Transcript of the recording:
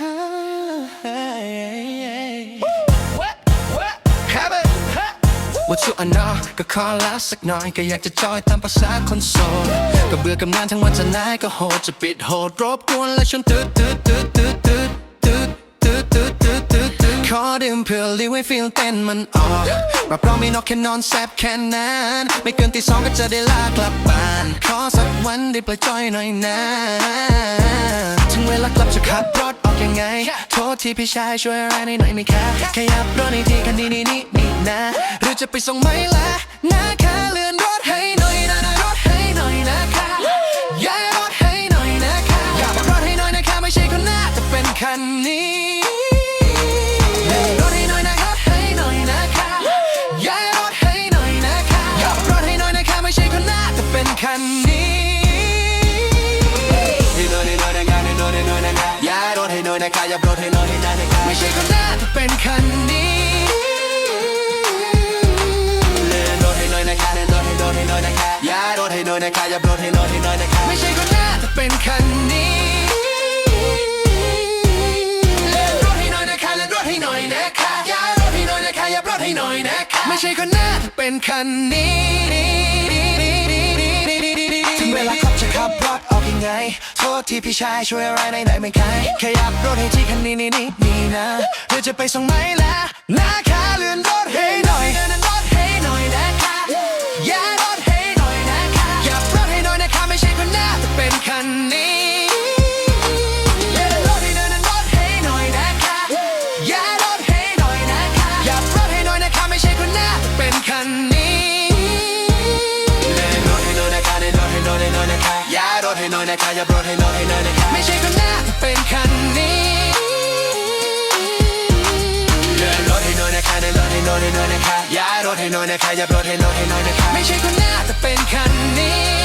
ว่าชั่วอันนอก็ขอลาสักหน่อยก็อยากจะจอยตามภาษาคนโสดก็เบื่อกับงานทั้งวันจะนายก็โหดจะปิดโหดรบกวนและฉันตืดตืดตืดตืดตืดตืดตืดตืดตืดตืดตืดขอดื่มเพื่อลิวให้ฟีลเต้นมันออกรับรองไม่นอกแค่นอนแซบแค่นั้นไม่เกินตีสองก็จะได้ลากลับบ้านขอสักวันได้ปล่อยจอยหน่อยนะถึงเวลากลับจะขับรถ ออกยังไง โทษที่พี่ชายช่วยอะไรหน่อยไหมคะขยับรถในทีคันนี้นี่นี่นี่นะ หรือจะไปส่งไหมล่ะนะคะเลื่อนรถให้หน่อยนะนะรถให้หน่อยนะคะย้ายรถให้หน่อยนะคะอยากรถให้หน่อยนะคะไม่ใช่คนหน้าแต่เป็นคันนี้เลื่อนรถให้หน่อยนะครับให้หน่อยนะคะย้ายรถให้หน่อยนะคะอยากรถให้หน่อยนะคะไม่ใช่คนหน้าแต่เป็นคันนี้ให้หน่อยให้หน่อย นะคะให้หน่อยให้หน่อยนะคะย้ายรถให้น่อยให้น่อยให้หน่อยนะคะไม่ใช่คนหน้าแต่เป็นคันนี้เลื่อนรถให้น่อยนะคะเลื่อนรถให้น่อยให้น่อยนะคะย้ายรถให้น่อยนะคะอย่ารถให้น่อยให้น่อยนะคะไม่ใช่คนหน้าแต่เป็นคันนี้เลื่อนรถให้น่อยนะคะเลื่อนรถให้น่อยนะคะย้ายรถให้น่อยนะคะอย่ารถให้หน่อยนะคะไม่ใช่คนหน้าแต่เป็นคันนี้ถึงเวลาขับจะขับรถออกยังไง ถที่พี่ชายช่วยอะไรไหนไหนไม่ไกลขยับรถให้ที่คันนี้นี่นี่นี่นะหรือจะไปส่งไหมล่ะนะคาเลื่อนรถ น้อยนะคะอย่ารดให้น้องให้น้อยนะคะไม่ใช่คนหน้าแต่เป็นคันนี้เลื่อนรถให้น้อยนะคะเล่นรถให้น้อยให้น้อยนะคะอย่ารถให้น้อยนะคะอย่ารดให้น้อยให้น้อยนะคะไม่ใช่คนหน้าแต่เป็นคันนี้